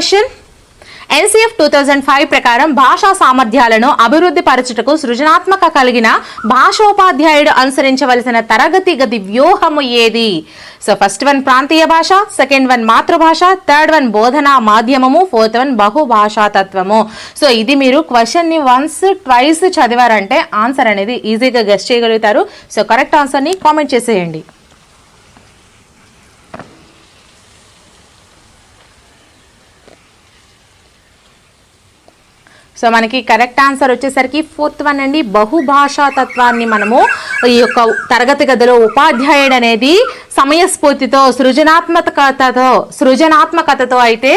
Question. NCF two thousand five ప్రకారం భాషా సామర్థ్యాలను అభివృద్ధి పరచుటకు సృజనాత్మక కలిగిన భాషోపాధ్యాయుడు అనుసరించవలసిన తరగతి గది వ్యూహము ఏది? సో ఫస్ట్ వన్ ప్రాంతీయ భాష సెకండ్ వన్ మాతృభాష థర్డ్ వన్ బోధనా మాధ్యమము ఫోర్త్ వన్ బహుభాషా తత్వము. సో ఇది మీరు క్వశ్చన్ని వన్స్ ట్వైస్ చదివారంటే ఆన్సర్ అనేది ఈజీగా గెస్ట్ చేయగలుగుతారు. సో కరెక్ట్ ఆన్సర్ని కామెంట్ చేసేయండి. సో మనకి కరెక్ట్ ఆన్సర్ వచ్చేసరికి ఫోర్త్ వన్ అండి. బహుభాషా తత్వాన్ని మనము ఈ యొక్క తరగతి గదిలో ఉపాధ్యాయుడు అనేది సమయస్ఫూర్తితో సృజనాత్మకతతో సృజనాత్మకతతో అయితే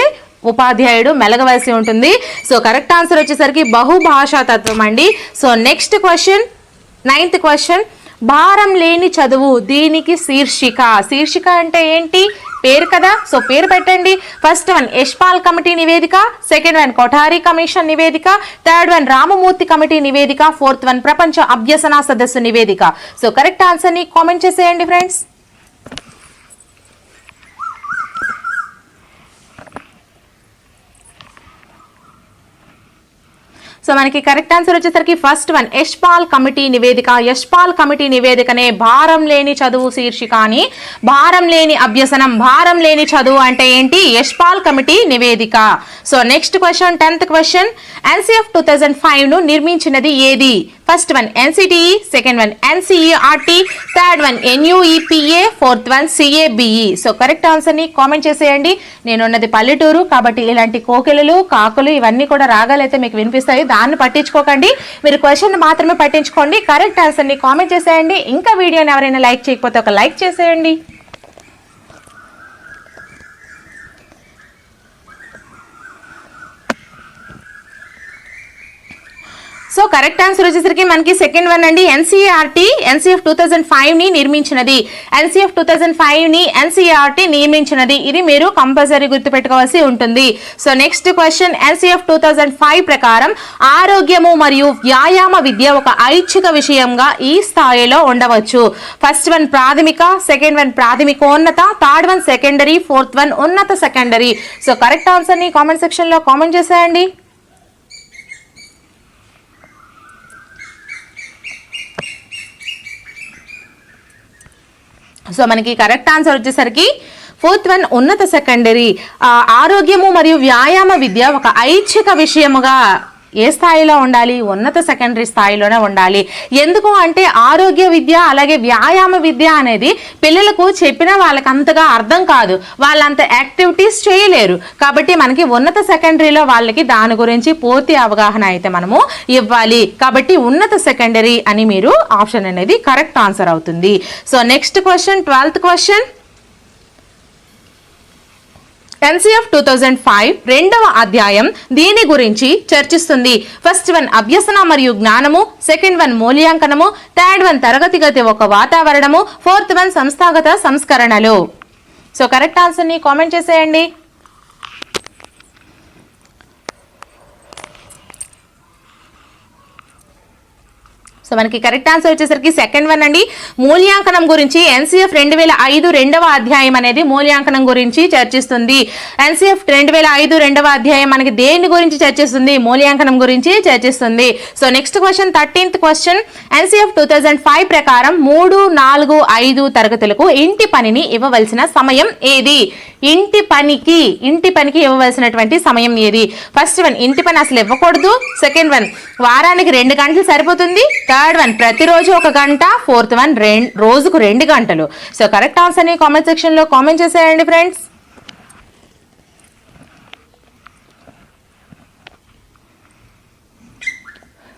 ఉపాధ్యాయుడు మెలగవలసి ఉంటుంది. సో కరెక్ట్ ఆన్సర్ వచ్చేసరికి బహుభాషా తత్వం అండి. So next question ninth question భారం లేని చదువు దీనికి శీర్షిక. శీర్షిక అంటే ఏంటి? పేరు కదా? సో పేరు పెట్టండి. ఫస్ట్ వన్ యశ్పాల్ కమిటీ నివేదిక. సెకండ్ వన్ కొఠారి కమిషన్ నివేదిక. థర్డ్ వన్ రామమూర్తి కమిటీ నివేదిక. ఫోర్త్ వన్ ప్రపంచ అభ్యసన సదస్సు నివేదిక. సో కరెక్ట్ ఆన్సర్ని కామెంట్ చేసేయండి ఫ్రెండ్స్ సో మనకి కరెక్ట్ ఆన్సర్ వచ్చేసరికి ఫస్ట్ వన్ యశ్పాల్ కమిటీ నివేదిక. యశ్పాల్ కమిటీ నివేదికనే భారం లేని చదువు శీర్షిక అని. భారం లేని అభ్యసనం భారం లేని చదువు అంటే ఏంటి? యశ్పాల్ కమిటీ నివేదిక. So next question tenth question NCF two thousand ఫైవ్ను నిర్మించినది ఏది? First one NCTE second one NCERT third one NUEPA fourth one CABE so correct ఆన్సర్ని కామెంట్ చేసేయండి. నేనున్నది పల్లెటూరు కాబట్టి ఇలాంటి కోకిలలు కాకులు ఇవన్నీ కూడా రాగాలైతే మీకు వినిపిస్తాయి. దాన్ని పట్టించుకోకండి. మీరు క్వశ్చన్ మాత్రమే పట్టించుకోండి. కరెక్ట్ ఆన్సర్ని కామెంట్ చేసేయండి. ఇంకా వీడియోని ఎవరైనా లైక్ చేయకపోతే ఒక లైక్ చేసేయండి. సో కరెక్ట్ ఆన్సర్ వచ్చేసరికి మనకి సెకండ్ వన్ అండి. ఎన్సీఆర్టీ ఎన్సీఎఫ్ టూ థౌజండ్ ఫైవ్ని నిర్మించినది. ఎన్సీఎఫ్ టూ థౌజండ్ ఫైవ్ని ఎన్సీఆర్టీ నిర్మించినది. ఇది మీరు కంపల్సరీ గుర్తుపెట్టుకోవాల్సి ఉంటుంది. So next question NCF two thousand five ప్రకారం ఆరోగ్యము మరియు వ్యాయామ విద్య ఒక ఐచ్ఛిక విషయంగా ఈ స్థాయిలో ఉండవచ్చు. ఫస్ట్ వన్ ప్రాథమిక సెకండ్ వన్ ప్రాథమికోన్నత third one secondary fourth one ఉన్నత సెకండరీ. సో కరెక్ట్ ఆన్సర్ని కామెంట్ సెక్షన్లో కామెంట్ చేసేయండి. సో మనకి కరెక్ట్ ఆన్సర్ వచ్చేసరికి ఫోర్త్ వన్ ఉన్నత సెకండరీ ఆరోగ్యము మరియు వ్యాయామ విద్య ఒక ఐచ్ఛిక విషయముగా ఏ స్థాయిలో ఉండాలి? ఉన్నత సెకండరీ స్థాయిలోనే ఉండాలి. ఎందుకు అంటే ఆరోగ్య విద్య అలాగే వ్యాయామ విద్య అనేది పిల్లలకు చెప్పిన వాళ్ళకి అంతగా అర్థం కాదు. వాళ్ళంత యాక్టివిటీస్ చేయలేరు. కాబట్టి మనకి ఉన్నత సెకండరీలో వాళ్ళకి దాని గురించి పూర్తి అవగాహన అయితే మనము ఇవ్వాలి. కాబట్టి ఉన్నత సెకండరీ అని మీరు ఆప్షన్ అనేది కరెక్ట్ ఆన్సర్ అవుతుంది. So next question twelfth question. NCF two thousand five రెండవ అధ్యాయం దీని గురించి చర్చిస్తుంది. ఫస్ట్ వన్ అభ్యసన మరియు జ్ఞానము. సెకండ్ వన్ మూల్యాంకనము. థర్డ్ వన్ తరగతి గతి ఒక వాతావరణము. ఫోర్త్ వన్ సంస్థాగత సంస్కరణలు. సో కరెక్ట్ ఆన్సర్ని కామెంట్ చేసేయండి. సో మనకి కరెక్ట్ ఆన్సర్ వచ్చేసరికి సెకండ్ వన్ అండి. మూల్యాంకనం గురించి ఎన్సీఎఫ్ రెండు వేల ఐదు రెండవ అధ్యాయం అనేది మూల్యాంకనం గురించి చర్చిస్తుంది. ఎన్సీఎఫ్ రెండు వేల ఐదు రెండవ అధ్యాయం మనకి దేని గురించి చర్చిస్తుంది? మూల్యాంకనం గురించి చర్చిస్తుంది. So next question thirteenth question NCF two thousand five ప్రకారం మూడు నాలుగు ఐదు తరగతులకు ఇంటి పనిని ఇవ్వవలసిన సమయం ఏది? ఇంటి పనికి ఇంటి పనికి ఇవ్వవలసినటువంటి సమయం ఏది? ఫస్ట్ వన్ ఇంటి పని అసలు ఇవ్వకూడదు. సెకండ్ వన్ వారానికి రెండు గంటలు సరిపోతుంది. థర్డ్ వన్ ప్రతిరోజు ఒక గంట ఫోర్త్ వన్ రెండు రోజుకు రెండు గంటలు. సో కరెక్ట్ ఆన్సర్ని కామెంట్ సెక్షన్లో కామెంట్ చేసేయండి ఫ్రెండ్స్.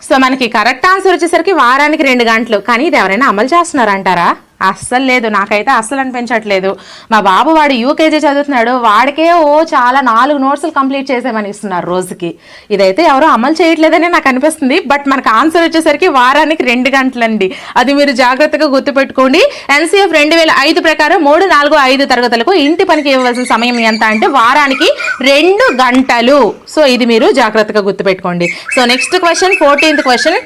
సో మనకి కరెక్ట్ ఆన్సర్ వచ్చేసరికి వారానికి రెండు గంటలు. కానీ ఇది ఎవరైనా అమలు చేస్తున్నారంటారా? అస్సలు లేదు నాకైతే అస్సలు అనిపించట్లేదు. మా బాబు వాడు యూకేజీ చదువుతున్నాడు వాడికే ఓ చాలా నాలుగు నోట్స్లు కంప్లీట్ చేసేమని ఇస్తున్నారు రోజుకి. ఇదైతే ఎవరో అమలు చేయట్లేదని నాకు అనిపిస్తుంది బట్ మనకు ఆన్సర్ వచ్చేసరికి వారానికి రెండు గంటలండి. అది మీరు జాగ్రత్తగా గుర్తుపెట్టుకోండి. ఎన్సీఎఫ్ రెండు వేల ఐదు ప్రకారం మూడు నాలుగు ఐదు తరగతులకు ఇంటి పనికి ఇవ్వవలసిన సమయం ఎంత అంటే వారానికి రెండు గంటలు. సో ఇది మీరు జాగ్రత్తగా గుర్తుపెట్టుకోండి. So next question fourteenth question.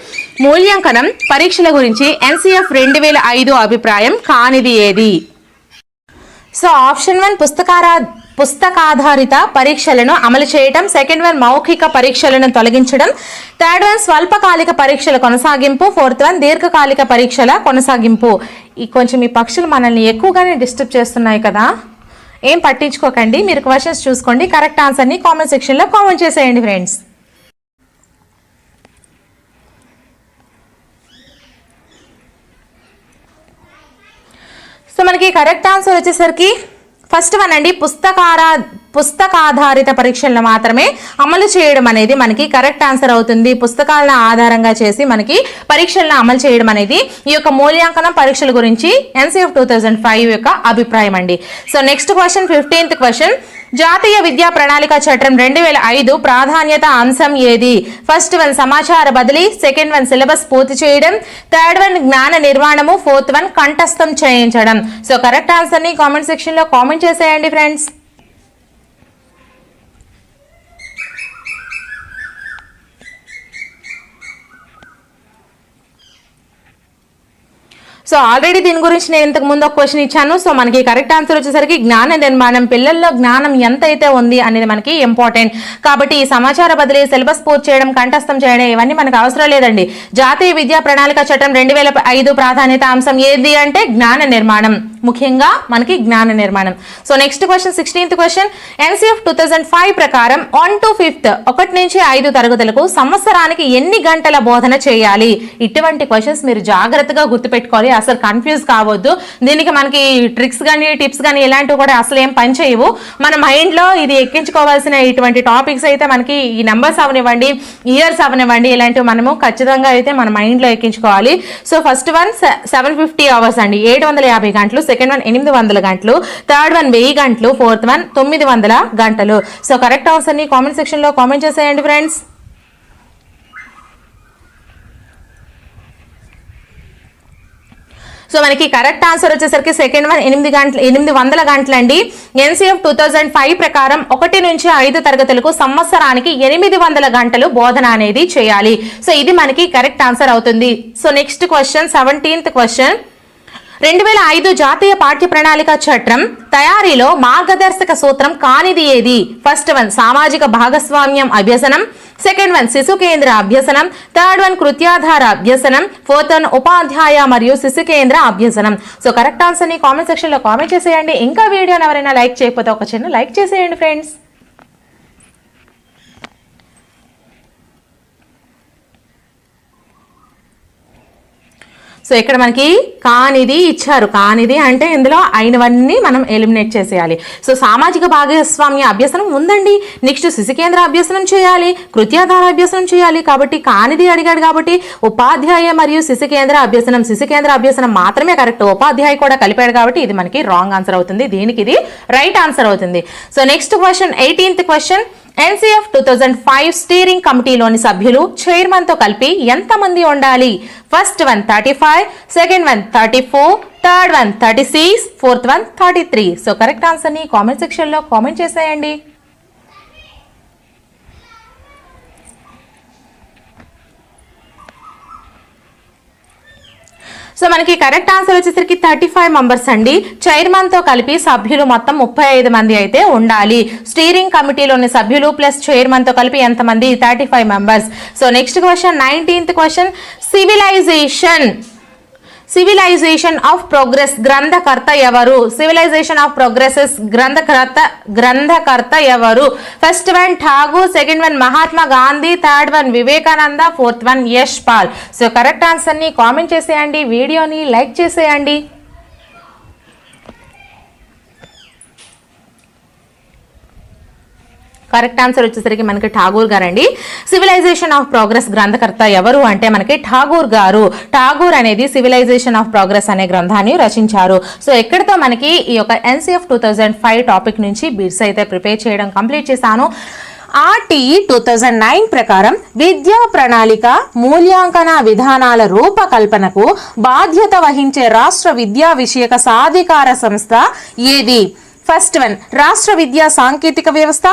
మూల్యాంకనం పరీక్షల గురించి ఎన్సీఎఫ్ రెండు వేల ఐదు అభిప్రాయం కానిది ఏది? సో ఆప్షన్ వన్ పుస్తకారా పుస్తకాధారిత పరీక్షలను అమలు చేయటం సెకండ్ వన్ మౌఖిక పరీక్షలను తొలగించడం థర్డ్ వన్ స్వల్పకాలిక పరీక్షల కొనసాగింపు ఫోర్త్ వన్ దీర్ఘకాలిక పరీక్షల కొనసాగింపు. ఈ కొంచెం ఈ పక్షులు మనల్ని ఎక్కువగానే డిస్టర్బ్ చేస్తున్నాయి కదా. ఏం పట్టించుకోకండి. మీరు క్వశ్చన్స్ చూసుకోండి. కరెక్ట్ ఆన్సర్ని కామెంట్ సెక్షన్లో కామెంట్ చేసేయండి ఫ్రెండ్స్ సో మనకి కరెక్ట్ ఆన్సర్ వచ్చేసరికి ఫస్ట్ వన్ అండి పుస్తకార పుస్తకాధారిత పరీక్షలను మాత్రమే అమలు చేయడం అనేది మనకి కరెక్ట్ ఆన్సర్ అవుతుంది. పుస్తకాలను ఆధారంగా చేసి మనకి పరీక్షలను అమలు చేయడం అనేది ఈ యొక్క మూల్యాంకనం పరీక్షల గురించి ఎన్సీఎఫ్ టూ థౌజండ్ ఫైవ్ యొక్క అభిప్రాయం అండి. So next question fifteenth question జాతీయ విద్యా ప్రణాళిక చట్టం రెండు వేల ఐదు ప్రాధాన్యత అంశం ఏది? ఫస్ట్ వన్ సమాచార బదిలీ. సెకండ్ వన్ సిలబస్ పూర్తి చేయడం. థర్డ్ వన్ జ్ఞాన నిర్మాణము ఫోర్త్ వన్ కంఠస్థం చేయించడం. సో కరెక్ట్ ఆన్సర్ని కామెంట్ సెక్షన్లో కామెంట్ చేసేయండి ఫ్రెండ్స్ సో ఆల్రెడీ దీని గురించి నేను ఇంతకు ముందు ఒక క్వశ్చన్ ఇచ్చాను. సో మనకి కరెక్ట్ ఆన్సర్ వచ్చేసరికి జ్ఞాన నిర్మాణం పిల్లల్లో జ్ఞానం ఎంత అయితే ఉంది అనేది మనకి ఇంపార్టెంట్ కాబట్టి ఈ సమాచార బదిలీ సిలబస్ పూర్తి చేయడం కంఠస్థం చేయడం ఇవన్నీ మనకు అవసరం లేదండి. జాతీయ విద్యా ప్రణాళిక చట్టం రెండు వేల ఐదు ప్రాధాన్యత అంశం ఏది అంటే జ్ఞాన నిర్మాణం. ముఖ్యంగా మనకి జ్ఞాన నిర్మాణం. So next question sixteenth question NCF two thousand five ప్రకారం వన్ టు ఫిఫ్త్ ఒకటి నుంచి ఐదు తరగతులకు సంవత్సరానికి ఎన్ని గంటల బోధన చేయాలి? ఇటువంటి క్వశ్చన్స్ మీరు జాగ్రత్తగా గుర్తుపెట్టుకోవాలి. అసలు కన్ఫ్యూజ్ కావద్దు. దీనికి మనకి ట్రిక్స్ కానీ టిప్స్ కానీ ఇలాంటివి కూడా అసలు ఏం పని చేయవు. మన మైండ్లో ఇది ఎక్కించుకోవాల్సిన ఇటువంటి టాపిక్స్ అయితే మనకి ఈ నెంబర్స్ అవనివ్వండి ఇయర్స్ అవనివ్వండి ఇలాంటివి మనము ఖచ్చితంగా అయితే మన మైండ్లో ఎక్కించుకోవాలి. So first one seven fifty hours అండి. ఏడు వందల యాభై గంటలు సెకండ్ వన్ ఎనిమిది వందల గంటలు థర్డ్ వన్ వెయ్యి గంటలు ఫోర్త్ వన్ తొమ్మిది వందల గంటలు. సో కరెక్ట్ ఆన్సర్ని కామెంట్ సెక్షన్లో కామెంట్ చేసేయండి ఫ్రెండ్స్ సో మనకి కరెక్ట్ ఆన్సర్ వచ్చేసరికి సెకండ్ వన్ ఎనిమిది గంటలు ఎనిమిది వందల గంటలండి ఎన్సీఎఫ్ టూ థౌజండ్ ఫైవ్ ప్రకారం ఒకటి నుంచి ఐదు తరగతులకు సంవత్సరానికి ఎనిమిది వందల గంటలు బోధన అనేది చేయాలి. సో ఇది మనకి కరెక్ట్ ఆన్సర్ అవుతుంది. So next question seventeenth question రెండు వేల ఐదు జాతీయ పాఠ్య ప్రణాళిక చట్టం తయారీలో మార్గదర్శక సూత్రం కానిది ఏది? ఫస్ట్ వన్ సామాజిక భాగస్వామ్యం అభ్యసనం. సెకండ్ వన్ శిశు కేంద్ర అభ్యసనం. థర్డ్ వన్ కృత్యాధార అభ్యసనం. ఫోర్త్ వన్ ఉపాధ్యాయ మరియు శిశు కేంద్ర అభ్యసనం. సో కరెక్ట్ ఆన్సర్ని కామెంట్ సెక్షన్లో కామెంట్ చేసేయండి. ఇంకా వీడియోని ఎవరైనా లైక్ చేయకపోతే ఒక చిన్న లైక్ చేసేయండి ఫ్రెండ్స్ సో ఇక్కడ మనకి కానిది ఇచ్చారు. కానిది అంటే ఇందులో అయినవన్నీ మనం ఎలిమినేట్ చేసేయాలి. సో సామాజిక భాగస్వామ్య అభ్యసనం ఉందండి. నెక్స్ట్ శిశు కేంద్ర అభ్యసనం చేయాలి. కృత్యాధార అభ్యసనం చేయాలి. కాబట్టి కానిది అడిగాడు కాబట్టి ఉపాధ్యాయ మరియు శిశు కేంద్ర అభ్యసనం శిశు కేంద్ర అభ్యసనం మాత్రమే కరెక్ట్ ఉపాధ్యాయ కూడా కలిపాడు కాబట్టి ఇది మనకి రాంగ్ ఆన్సర్ అవుతుంది. దీనికి ఇది రైట్ ఆన్సర్ అవుతుంది. So next question eighteenth question NCF two thousand five steering కమిటీలోని సభ్యులు చైర్మన్తో కలిపి ఎంతమంది ఉండాలి? First one thirty five second one thirty four third one thirty six fourth one thirty three. So correct ఆన్సర్ని కామెంట్ సెక్షన్లో comment చేసేయండి. So మనకి correct answer వచ్చేసరికి థర్టీ ఫైవ్ మెంబర్స్ అండి. చైర్మన్తో కలిపి సభ్యులు మొత్తం ముప్పై ఐదు మంది అయితే ఉండాలి. స్టీరింగ్ కమిటీలోని సభ్యులు ప్లస్ చైర్మన్తో కలిపి ఎంతమంది? Thirty five members. So next question nineteenth question civilization. Civilization of progress గ్రంథకర్త ఎవరు? సివిలైజేషన్ ఆఫ్ ప్రోగ్రెసెస్ గ్రంథకర్త గ్రంథకర్త ఎవరు? First one Tagore second one Mahatma Gandhi third one Vivekananda fourth one Yash Pal so correct ఆన్సర్ని comment చేసేయండి వీడియోని like చేసేయండి. Correct answer వచ్చేసరికి మనకి ఠాగూర్ గారండి. సివిలైజేషన్ ఆఫ్ ప్రోగ్రెస్ గ్రంథకర్త ఎవరు అంటే మనకి ఠాగూర్ గారు. ఠాగూర్ అనేది సివిలైజేషన్ ఆఫ్ ప్రోగ్రెస్ అనే గ్రంథాన్ని రచించారు. సో ఎక్కడితో మనకి ఈ యొక్క NCF two thousand five topic నుంచి బిట్స్ అయితే ప్రిపేర్ చేయడం కంప్లీట్ చేశాను. ఆర్టీఈ టూ థౌజండ్ నైన్ ప్రకారం విద్యా ప్రణాళిక మూల్యాంకన విధానాల రూపకల్పనకు బాధ్యత వహించే రాష్ట్ర విద్యా విషయక సాధికార సంస్థ ఏది? ఫస్ట్ వన్ రాష్ట్ర విద్యా సాంకేతిక వ్యవస్థ.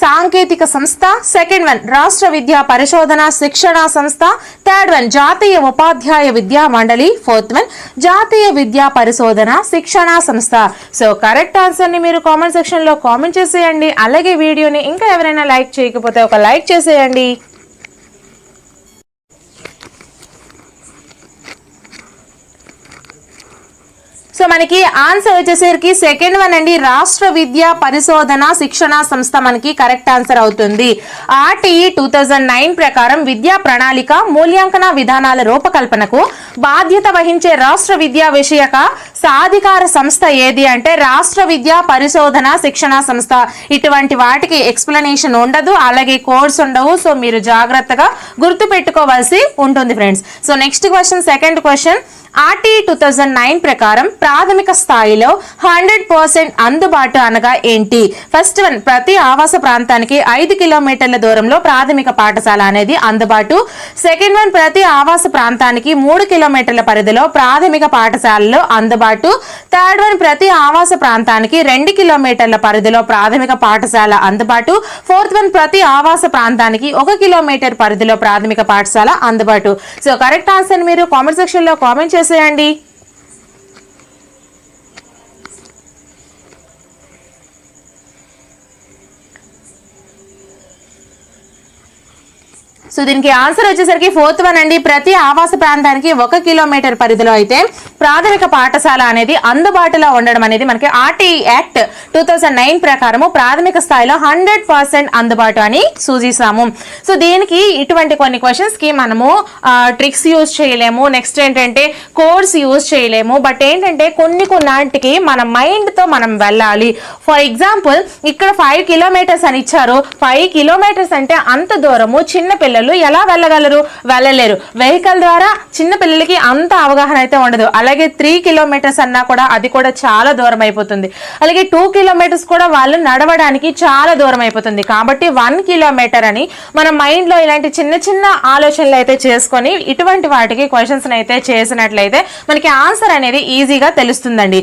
సాంకేతిక సంస్థ సెకండ్ వన్ రాష్ట్ర విద్యా పరిశోధన శిక్షణ సంస్థ థర్డ్ వన్ జాతీయ ఉపాధ్యాయ విద్యా మండలి ఫోర్త్ వన్ జాతీయ విద్యా పరిశోధన శిక్షణ సంస్థ. సో కరెక్ట్ ఆన్సర్ని మీరు కామెంట్ సెక్షన్లో కామెంట్ చేసేయండి. అలాగే వీడియోని ఇంకా ఎవరైనా లైక్ చేయకపోతే ఒక లైక్ చేసేయండి. సో మనకి ఆన్సర్ వచ్చేసరికి సెకండ్ వన్ అండి రాష్ట్ర విద్యా పరిశోధన శిక్షణ సంస్థ మనకి కరెక్ట్ ఆన్సర్ అవుతుంది. ఆర్టీఈ టూ నైన్ ప్రకారం విద్యా ప్రణాళిక మూల్యాంకన విధానాల రూపకల్పనకు బాధ్యత వహించే రాష్ట్ర విద్యా విషయక సాధికార సంస్థ ఏది అంటే రాష్ట్ర విద్యా పరిశోధన శిక్షణ సంస్థ. ఇటువంటి వాటికి ఎక్స్ప్లెనేషన్ ఉండదు అలాగే కోర్స్ ఉండవు. సో మీరు జాగ్రత్తగా గుర్తు పెట్టుకోవాల్సి ఉంటుంది friends so next question second question RT two thousand nine ప్రకారం ప్రాథమిక స్థాయిలో హండ్రెడ్ పర్సెంట్ అందుబాటు అనగా ఏంటి? ఫస్ట్ వన్ ప్రతి ఆవాస ప్రాంతానికి ఐదు కిలోమీటర్ల దూరంలో ప్రాథమిక పాఠశాల అనేది అందుబాటు. సెకండ్ వన్ ప్రతి ఆవాస ప్రాంతానికి మూడు కిలో కిలోమీటర్ల పరిధిలో ప్రాథమిక పాఠశాలలు అందుబాటు. థర్డ్ వన్ ప్రతి ఆవాస ప్రాంతానికి రెండు కిలోమీటర్ల పరిధిలో ప్రాథమిక పాఠశాల అందుబాటు. ఫోర్త్ వన్ ప్రతి ఆవాస ప్రాంతానికి ఒక కిలోమీటర్ పరిధిలో ప్రాథమిక పాఠశాల అందుబాటు. సో కరెక్ట్ ఆన్సర్ మీరు కామెంట్ సెక్షన్లో కామెంట్ చేసేయండి. సో దీనికి ఆన్సర్ వచ్చేసరికి ఫోర్త్ వన్ అండి. ప్రతి ఆవాస ప్రాంతానికి ఒక కిలోమీటర్ పరిధిలో అయితే ప్రాథమిక పాఠశాల అనేది అందుబాటులో ఉండడం అనేది మనకి RT act two thousand nine ప్రకారము ప్రాథమిక స్థాయిలో హండ్రెడ్ పర్సెంట్ అందుబాటు అని సూచిస్తాము. సో దీనికి ఇటువంటి కొన్ని క్వశ్చన్స్కి మనము ట్రిక్స్ యూజ్ చేయలేము. నెక్స్ట్ ఏంటంటే కోడ్స్ యూజ్ చేయలేము. బట్ ఏంటంటే కొన్ని కొన్నాటికి మన మైండ్తో మనం వెళ్ళాలి. ఫర్ ఎగ్జాంపుల్ ఇక్కడ ఫైవ్ కిలోమీటర్స్ అని ఇచ్చారు. ఫైవ్ కిలోమీటర్స్ అంటే అంత దూరము. చిన్న పిల్లలు ఎలా వెళ్ళగలరు? వెళ్ళలేరు. వెహికల్ ద్వారా చిన్న పిల్లలకి అంత అవగాహన అయితే ఉండదు. అలాగే త్రీ కిలోమీటర్స్ అన్నా కూడా అది కూడా చాలా దూరం అయిపోతుంది. అలాగే టూ కిలోమీటర్స్ కూడా వాళ్ళు నడవడానికి చాలా దూరం అయిపోతుంది. కాబట్టి వన్ కిలోమీటర్ అని మన మైండ్లో ఇలాంటి చిన్న చిన్న ఆలోచనలు అయితే చేసుకొని ఇటువంటి వాటికి క్వశ్చన్స్ అయితే చేసినట్లయితే మనకి ఆన్సర్ అనేది ఈజీగా తెలుస్తుందండి.